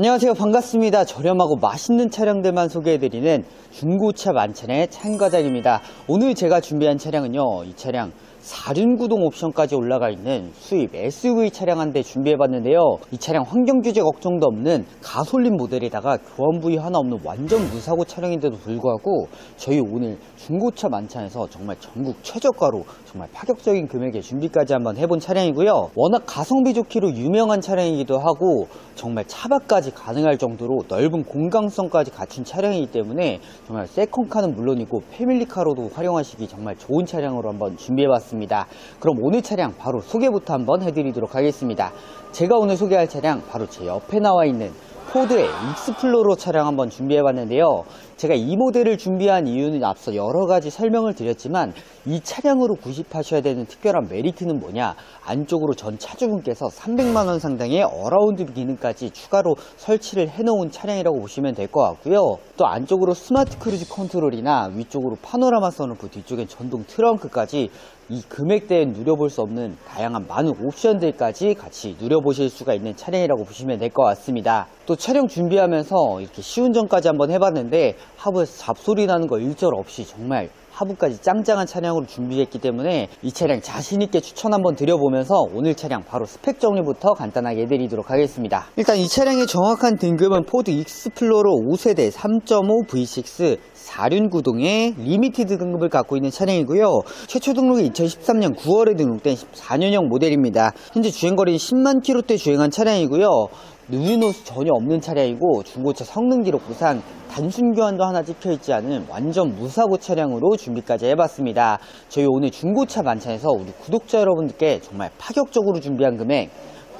안녕하세요. 반갑습니다. 저렴하고 맛있는 차량들만 소개해드리는 중고차 만찬의 창과장입니다. 오늘 제가 준비한 차량은요 이 차량 4륜구동 옵션까지 올라가 있는 수입 SUV 차량 한 대 준비해봤는데요 이 차량 환경규제 걱정도 없는 가솔린 모델에다가 교환 부위 하나 없는 완전 무사고 차량인데도 불구하고 저희 오늘 중고차 만찬에서 정말 전국 최저가로 정말 파격적인 금액의 준비까지 한번 해본 차량이고요 워낙 가성비 좋기로 유명한 차량이기도 하고 정말 차박까지 가능할 정도로 넓은 공간성까지 갖춘 차량이기 때문에 정말 세컨카는 물론이고 패밀리카로도 활용하시기 정말 좋은 차량으로 한번 준비해봤습니다. 그럼 오늘 차량 바로 소개부터 한번 해드리도록 하겠습니다. 제가 오늘 소개할 차량 바로 제 옆에 나와 있는 포드의 익스플로러 차량 한번 준비해봤는데요. 제가 이 모델을 준비한 이유는 앞서 여러 가지 설명을 드렸지만 이 차량으로 구입하셔야 되는 특별한 메리트는 뭐냐 안쪽으로 전 차주분께서 300만원 상당의 어라운드 기능까지 추가로 설치를 해놓은 차량이라고 보시면 될 것 같고요 또 안쪽으로 스마트 크루즈 컨트롤이나 위쪽으로 파노라마 선루프 뒤쪽엔 전동 트렁크까지 이 금액대에 누려볼 수 없는 다양한 많은 옵션들까지 같이 누려보실 수가 있는 차량이라고 보시면 될 것 같습니다. 또 촬영 준비하면서 이렇게 시운전까지 한번 해봤는데 하부에서 잡소리 나는 거 일절 없이 정말 하부까지 짱짱한 차량으로 준비했기 때문에 이 차량 자신있게 추천 한번 드려보면서 오늘 차량 바로 스펙 정리부터 간단하게 해드리도록 하겠습니다. 일단 이 차량의 정확한 등급은 포드 익스플로러 5세대 3.5 V6 4륜 구동의 리미티드 등급을 갖고 있는 차량이고요. 최초 등록이 2013년 9월에 등록된 14년형 모델입니다. 현재 주행거리는 10만 킬로대 주행한 차량이고요. 누유노스 전혀 없는 차량이고 중고차 성능 기록부상 단순 교환도 하나 찍혀 있지 않은 완전 무사고 차량으로 준비까지 해봤습니다. 저희 오늘 중고차 만찬에서 우리 구독자 여러분들께 정말 파격적으로 준비한 금액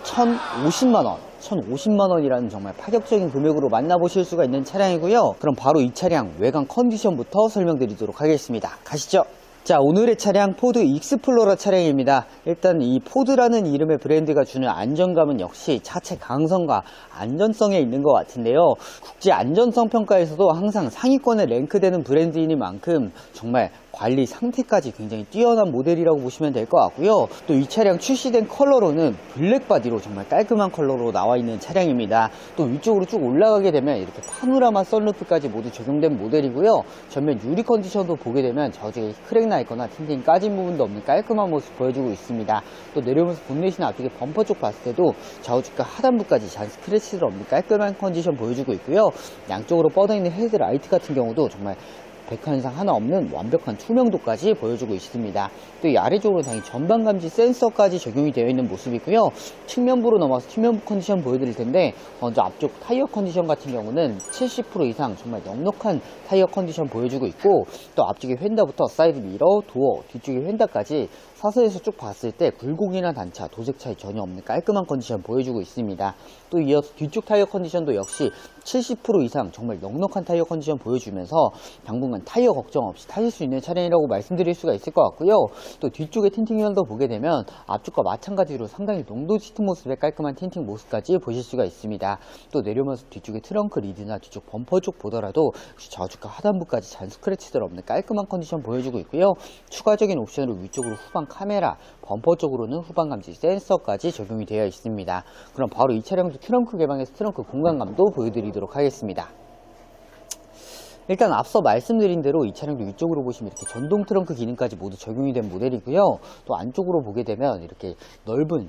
1,050만 원 1,050만 원이라는 정말 파격적인 금액으로 만나보실 수가 있는 차량이고요. 그럼 바로 이 차량 외관 컨디션부터 설명드리도록 하겠습니다. 가시죠. 자 오늘의 차량 포드 익스플로러 차량입니다 일단 이 포드라는 이름의 브랜드가 주는 안정감은 역시 차체 강성과 안전성에 있는 것 같은데요 국제 안전성 평가에서도 항상 상위권에 랭크되는 브랜드이니만큼 정말 관리 상태까지 굉장히 뛰어난 모델이라고 보시면 될 것 같고요. 또 이 차량 출시된 컬러로는 블랙 바디로 정말 깔끔한 컬러로 나와 있는 차량입니다. 또 위쪽으로 쭉 올라가게 되면 이렇게 파노라마 썬루프까지 모두 적용된 모델이고요. 전면 유리 컨디션도 보게 되면 저지에 크랙 나 있거나 틴팅 까진 부분도 없는 깔끔한 모습 보여주고 있습니다. 또 내려오면서 본넷이나 앞쪽에 범퍼 쪽 봤을 때도 좌우측과 하단부까지 잔 스크래치들 없는 깔끔한 컨디션 보여주고 있고요. 양쪽으로 뻗어있는 헤드라이트 같은 경우도 정말 백환상 하나 없는 완벽한 투명도까지 보여주고 있습니다. 또 이 아래쪽으로 당연히 전방 감지 센서까지 적용이 되어 있는 모습이고요. 측면부로 넘어서 측면부 컨디션 보여드릴 텐데 먼저 앞쪽 타이어 컨디션 같은 경우는 70% 이상 정말 넉넉한 타이어 컨디션 보여주고 있고 또 앞쪽에 휀다부터 사이드 미러, 도어, 뒤쪽에 휀다까지 사선에서 쭉 봤을 때 굴곡이나 단차, 도색 차이 전혀 없는 깔끔한 컨디션 보여주고 있습니다. 또 이어서 뒤쪽 타이어 컨디션도 역시 70% 이상 정말 넉넉한 타이어 컨디션 보여주면서 당분간 타이어 걱정 없이 타실 수 있는 차량이라고 말씀드릴 수가 있을 것 같고요. 또 뒤쪽의 틴팅 현도 보게 되면 앞쪽과 마찬가지로 상당히 농도 짙은 모습의 깔끔한 틴팅 모습까지 보실 수가 있습니다. 또 내려오면서 뒤쪽의 트렁크 리드나 뒤쪽 범퍼 쪽 보더라도 좌측과 하단부까지 잔 스크래치들 없는 깔끔한 컨디션 보여주고 있고요. 추가적인 옵션으로 위쪽으로 후방 카메라, 범퍼 쪽으로는 후방 감지 센서까지 적용이 되어 있습니다. 그럼 바로 이 차량도 트렁크 개방에서 트렁크 공간감도 보여드리도록 하겠습니다. 일단 앞서 말씀드린 대로 이 차량도 위쪽으로 보시면 이렇게 전동 트렁크 기능까지 모두 적용이 된 모델이고요. 또 안쪽으로 보게 되면 이렇게 넓은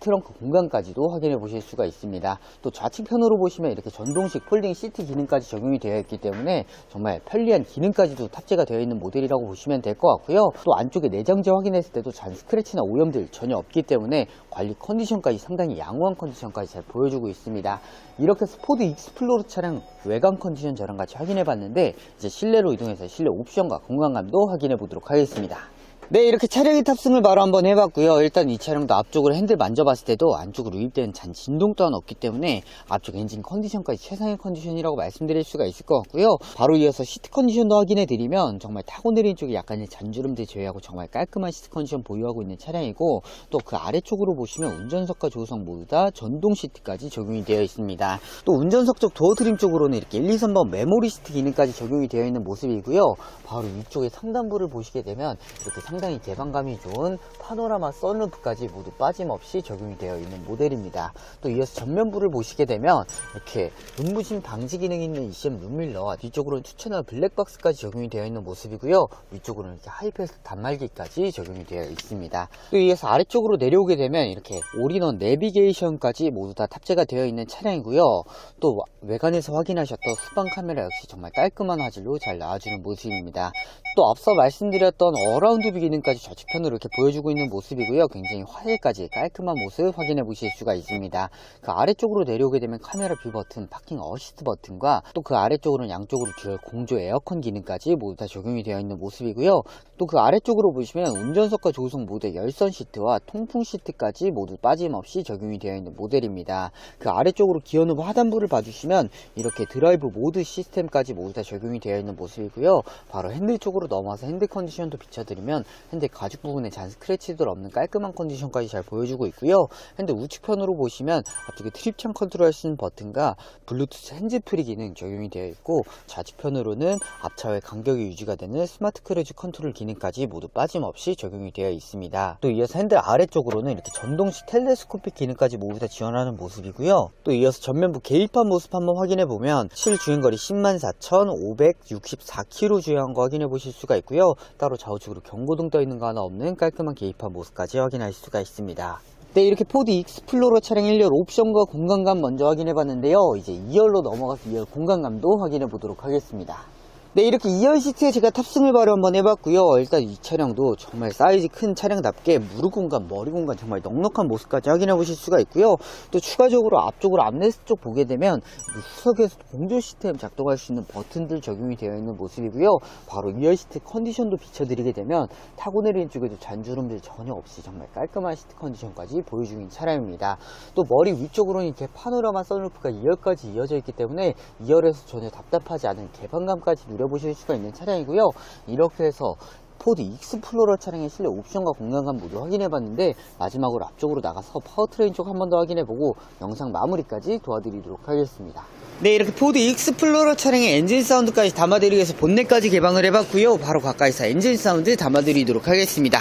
트렁크 공간까지도 확인해 보실 수가 있습니다. 또 좌측편으로 보시면 이렇게 전동식 폴딩 시트 기능까지 적용이 되어 있기 때문에 정말 편리한 기능까지도 탑재가 되어 있는 모델이라고 보시면 될 것 같고요. 또 안쪽에 내장재 확인했을 때도 잔 스크래치나 오염들 전혀 없기 때문에 관리 컨디션까지 상당히 양호한 컨디션까지 잘 보여주고 있습니다. 이렇게 스포드 익스플로러 차량 외관 컨디션 저랑 같이 확인해 봤는데 이제 실내로 이동해서 실내 옵션과 공간감도 확인해 보도록 하겠습니다. 네 이렇게 차량의 탑승을 바로 한번 해봤고요. 일단 이 차량도 앞쪽으로 핸들 만져봤을 때도 안쪽으로 유입되는 잔 진동 또한 없기 때문에 앞쪽 엔진 컨디션까지 최상의 컨디션이라고 말씀드릴 수가 있을 것 같고요. 바로 이어서 시트 컨디션도 확인해 드리면 정말 타고 내린 쪽에 약간의 잔주름들 제외하고 정말 깔끔한 시트 컨디션 보유하고 있는 차량이고 또 그 아래쪽으로 보시면 운전석과 조수석 모두 다 전동 시트까지 적용이 되어 있습니다. 또 운전석 쪽 도어 트림 쪽으로는 이렇게 1, 2, 3번 메모리 시트 기능까지 적용이 되어 있는 모습이고요. 바로 위쪽에 상단부를 보시게 되면 이렇게 상당히 개방감이 좋은 파노라마 선루프까지 모두 빠짐없이 적용이 되어 있는 모델입니다. 또 이어서 전면부를 보시게 되면 이렇게 눈부신 방지 기능이 있는 ECM 룸밀러 뒤쪽으로는 추천화 블랙박스까지 적용이 되어 있는 모습이고요. 위쪽으로는 이렇게 하이패스 단말기까지 적용이 되어 있습니다. 또 이어서 아래쪽으로 내려오게 되면 이렇게 올인원 내비게이션까지 모두 다 탑재가 되어 있는 차량이고요. 또 외관에서 확인하셨던 후방 카메라 역시 정말 깔끔한 화질로 잘 나와주는 모습입니다. 또 앞서 말씀드렸던 어라운드 기능까지 좌측편으로 이렇게 보여주고 있는 모습이고요. 굉장히 화질까지 깔끔한 모습 확인해 보실 수가 있습니다. 그 아래쪽으로 내려오게 되면 카메라 뷰 버튼, 파킹 어시스트 버튼과 또 그 아래쪽으로는 양쪽으로 듀얼 공조 에어컨 기능까지 모두 다 적용이 되어 있는 모습이고요. 또 그 아래쪽으로 보시면 운전석과 조수석 모두 열선 시트와 통풍 시트까지 모두 빠짐없이 적용이 되어 있는 모델입니다. 그 아래쪽으로 기어 노브 하단부를 봐주시면 이렇게 드라이브 모드 시스템까지 모두 다 적용이 되어 있는 모습이고요. 바로 핸들 쪽으로 넘어와서 핸들 컨디션도 비춰드리면 핸들 가죽 부분에 잔 스크래치도 없는 깔끔한 컨디션까지 잘 보여주고 있고요. 핸들 우측편으로 보시면 앞쪽에 트립창 컨트롤 할 수 있는 버튼과 블루투스 핸즈프리 기능 적용이 되어 있고 좌측편으로는 앞차와의 간격이 유지가 되는 스마트 크루즈 컨트롤 기능까지 모두 빠짐없이 적용이 되어 있습니다. 또 이어서 핸들 아래쪽으로는 이렇게 전동식 텔레스코픽 기능까지 모두 다 지원하는 모습이고요. 또 이어서 전면부 개입한 모습 한번 확인해 보면 실주행거리 104,564km 주행한 거 확인해 보실 수가 있고요. 따로 좌우측으로 경고등 떠 있는 거 하나 없는 깔끔한 개입한 모습까지 확인할 수가 있습니다. 네, 이렇게 포드 익스플로러 차량 1열 옵션과 공간감 먼저 확인해 봤는데요. 이제 2열로 넘어가서 2열 공간감도 확인해 보도록 하겠습니다. 네, 이렇게 2열 시트에 제가 탑승을 바로 한번 해봤고요. 일단 이 차량도 정말 사이즈 큰 차량답게 무릎 공간, 머리 공간 정말 넉넉한 모습까지 확인해 보실 수가 있고요. 또 추가적으로 앞쪽으로 암레스트 쪽 보게 되면 이 후석에서 공조 시스템 작동할 수 있는 버튼들 적용이 되어 있는 모습이고요. 바로 2열 시트 컨디션도 비춰드리게 되면 타고 내리는 쪽에도 잔주름들 전혀 없이 정말 깔끔한 시트 컨디션까지 보여주는 차량입니다. 또 머리 위쪽으로는 이렇게 파노라마 선루프가 2열까지 이어져 있기 때문에 2열에서 전혀 답답하지 않은 개방감까지 누려 보실 수가 있는 차량이고요. 이렇게 해서 포드 익스플로러 차량의 실내 옵션과 공간감 모두 확인해봤는데 마지막으로 앞쪽으로 나가서 파워트레인 쪽 한 번 더 확인해보고 영상 마무리까지 도와드리도록 하겠습니다. 네 이렇게 포드 익스플로러 차량의 엔진 사운드까지 담아드리기 위해서 본넷까지 개방을 해봤고요. 바로 가까이서 엔진 사운드 담아드리도록 하겠습니다.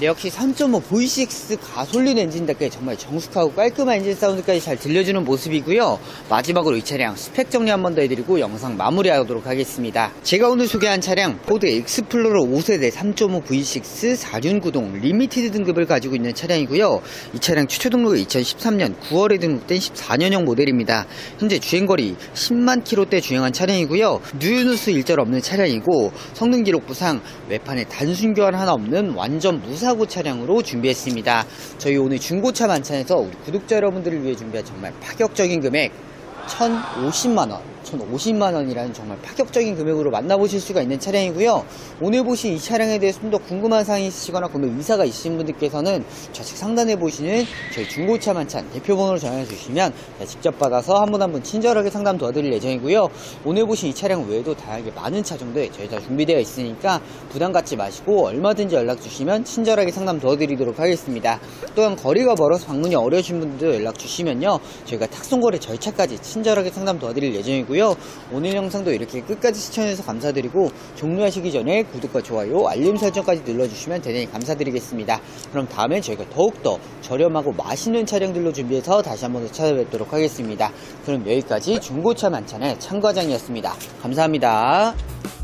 네, 역시 3.5 V6 가솔린 엔진답게 정말 정숙하고 깔끔한 엔진 사운드까지 잘 들려주는 모습이고요. 마지막으로 이 차량 스펙 정리 한 번 더 해드리고 영상 마무리하도록 하겠습니다. 제가 오늘 소개한 차량 포드 익스플로러 5세대 3.5 V6 4륜 구동 리미티드 등급을 가지고 있는 차량이고요. 이 차량 최초 등록이 2013년 9월에 등록된 14년형 모델입니다. 현재 주행거리 10만 킬로대 주행한 차량이고요. 뉴유누스 일절 없는 차량이고 성능 기록부상 외판에 단순 교환 하나 없는 완전 무사 고 차량으로 준비했습니다. 저희 오늘 중고차 만찬에서 우리 구독자 여러분들을 위해 준비한 정말 파격적인 금액 1,050만원, 1,050만원이라는 정말 파격적인 금액으로 만나보실 수가 있는 차량이고요. 오늘 보신 이 차량에 대해서 좀더 궁금한 사항이 있으시거나 구매 의사가 있으신 분들께서는 좌측 상단에 보시는 저희 중고차 만찬 대표번호로 전화주시면 직접 받아서 한 분 한 분 친절하게 상담 도와드릴 예정이고요. 오늘 보신 이 차량 외에도 다양하게 많은 차종들 저희 다 준비되어 있으니까 부담 갖지 마시고 얼마든지 연락 주시면 친절하게 상담 도와드리도록 하겠습니다. 또한 거리가 멀어서 방문이 어려우신 분들도 연락 주시면요. 저희가 탁송거래 절차까지 친절하게 상담 도와드릴 예정이고요. 오늘 영상도 이렇게 끝까지 시청해주셔서 감사드리고 종료하시기 전에 구독과 좋아요, 알림 설정까지 눌러주시면 대단히 감사드리겠습니다. 그럼 다음에 저희가 더욱더 저렴하고 맛있는 차량들로 준비해서 다시 한번 더 찾아뵙도록 하겠습니다. 그럼 여기까지 중고차 만찬의 참과장이었습니다. 감사합니다.